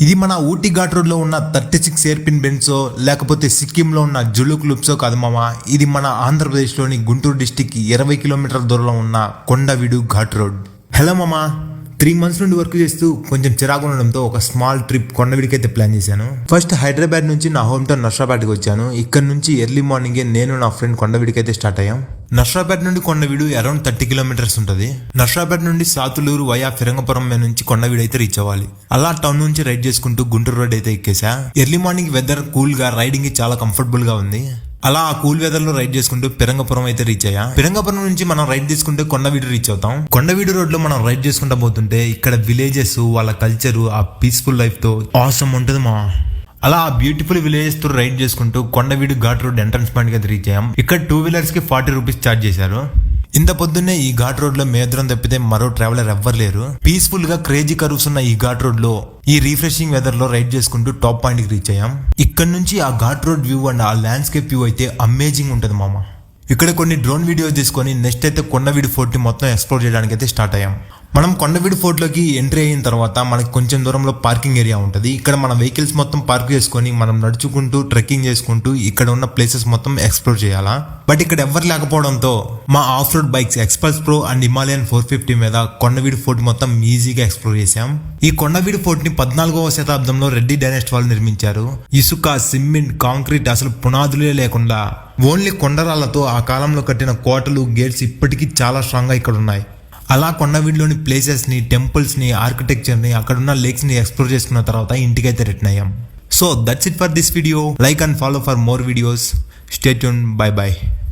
ఇది మన ఊటీ ఘాట్ రోడ్లో ఉన్న థర్టీ సిక్స్ ఎయిర్పిన్ బెన్సో లేకపోతే సిక్కింలో ఉన్న జులుక్ లుప్సో కాదు మామ. ఇది మన ఆంధ్రప్రదేశ్లోని గుంటూరు డిస్టిక్ ఇరవై కిలోమీటర్ల దూరంలో ఉన్న కొండవీడు ఘాట్ రోడ్. హలో మామ. త్రీ మంత్స్ నుండి వర్క్ చేస్తూ కొంచెం చిరాకు ఉండడంతో ఒక స్మాల్ ట్రిప్ కొండవీడికైతే అయితే ప్లాన్ చేశాను. ఫస్ట్ హైదరాబాద్ నుంచి నా హోమ్ టౌన్ నర్సాబాద్కి వచ్చాను. ఇక్కడ నుంచి ఎర్లీ మార్నింగే నేను నా ఫ్రెండ్ కొండవీడికి అయితే స్టార్ట్ అయ్యాం. నర్సాపేట నుండి కొండవీడు అరౌండ్ థర్టీ కిలోమీటర్స్ ఉంటుంది. నర్సాపేట నుండి సాతులూరు వయా ఫిరంగపురం నుంచి కొండవీడు అయితే రీచ్ అవ్వాలి. అలా టౌన్ నుంచి రైడ్ చేసుకుంటూ గుంటూరు రోడ్ అయితే ఎక్కేసా ఎర్లీ మార్నింగ్ వెదర్ కూల్గా రైడింగ్ చాలా కంఫర్టబుల్గా ఉంది. అలా ఆ కూల్ వెదర్లో రైడ్ చేసుకుంటూ పిరంగపురం అయితే రీచ్ అయ్యా. పిరంగపురం నుంచి మనం రైడ్ తీసుకుంటే కొండవీడు రీచ్ అవుతాం. కొండవీడు రోడ్లో మనం రైడ్ చేసుకుంటా పోతుంటే ఇక్కడ విలేజెస్ వాళ్ళ కల్చరు ఆ పీస్ఫుల్ లైఫ్తో అవసరం ఉంటుంది మా. అలా ఆ బ్యూటిఫుల్ విలేజెస్తో రైడ్ చేసుకుంటూ కొండవీడు ఘాట్ రోడ్ ఎంట్రన్స్ పాయింట్కి రీచ్ అయ్యాం ఇక్కడ టూ వీలర్స్కి ఫార్టీ రూపీస్ ఛార్జ్ చేశారు. ఇంత పొద్దున్నే ఈ ఘాట్ రోడ్లో మేదరం తప్పితే మరో ట్రావెలర్ ఎవ్వరు లేరు. పీస్ఫుల్గా క్రేజీ కర్వ్స్ ఉన్న ఈ ఘాట్ రోడ్లో ఈ రీఫ్రెషింగ్ వెదర్లో రైడ్ చేసుకుంటూ టాప్ పాయింట్కి రీచ్ అయ్యాం. ఇక్కడ నుంచి ఆ ఘాట్ రోడ్ వ్యూ అండ్ ఆ ల్యాండ్స్కేప్ వ్యూ అయితే అమేజింగ్ ఉంటుంది మామ. ఇక్కడ కొన్ని డ్రోన్ వీడియోస్ తీసుకొని నెక్స్ట్ అయితే కొండవీడి ఫోర్ట్ని మొత్తం ఎక్స్ప్లోర్ చేయడానికి అయితే స్టార్ట్ అయ్యాం. మనం కొండవీడు ఫోర్ట్లోకి ఎంట్రీ అయిన తర్వాత మనకి కొంచెం దూరంలో పార్కింగ్ ఏరియా ఉంటుంది. ఇక్కడ మన వెహికల్స్ మొత్తం పార్క్ చేసుకొని మనం నడుచుకుంటూ ట్రెక్కింగ్ చేసుకుంటూ ఇక్కడ ఉన్న ప్లేసెస్ మొత్తం ఎక్స్ప్లోర్ చేయాలా? బట్ ఇక్కడ ఎవరు లేకపోవడంతో మా off road bikes Xpulse pro and Himalayan four fifty మీద కొండవీడు ఫోర్ట్ మొత్తం ఈజీగా ఎక్స్ప్లోర్ చేసాం ఈ కొండవీడు ఫోర్ట్ని పద్నాలుగవ శతాబ్దంలో రెడ్డి డైనెస్ట్ వాళ్ళు నిర్మించారు. ఇసుక సిమెంట్ కాంక్రీట్ అసలు పునాదులే లేకుండా ఓన్లీ కొండరాళ్ళతో ఆ కాలంలో కట్టిన కోటలు గేట్స్ ఇప్పటికీ చాలా స్ట్రాంగ్గా ఇక్కడ ఉన్నాయి అలా కొండవీడిలోని ప్లేసెస్ని టెంపుల్స్ని ఆర్కిటెక్చర్ని అక్కడున్న లేక్స్ని ఎక్స్ప్లోర్ చేసుకున్న తర్వాత ఇంటికైతే రిటర్న్ అయ్యాం. So that's it for this video like and follow for more videos stay tuned bye bye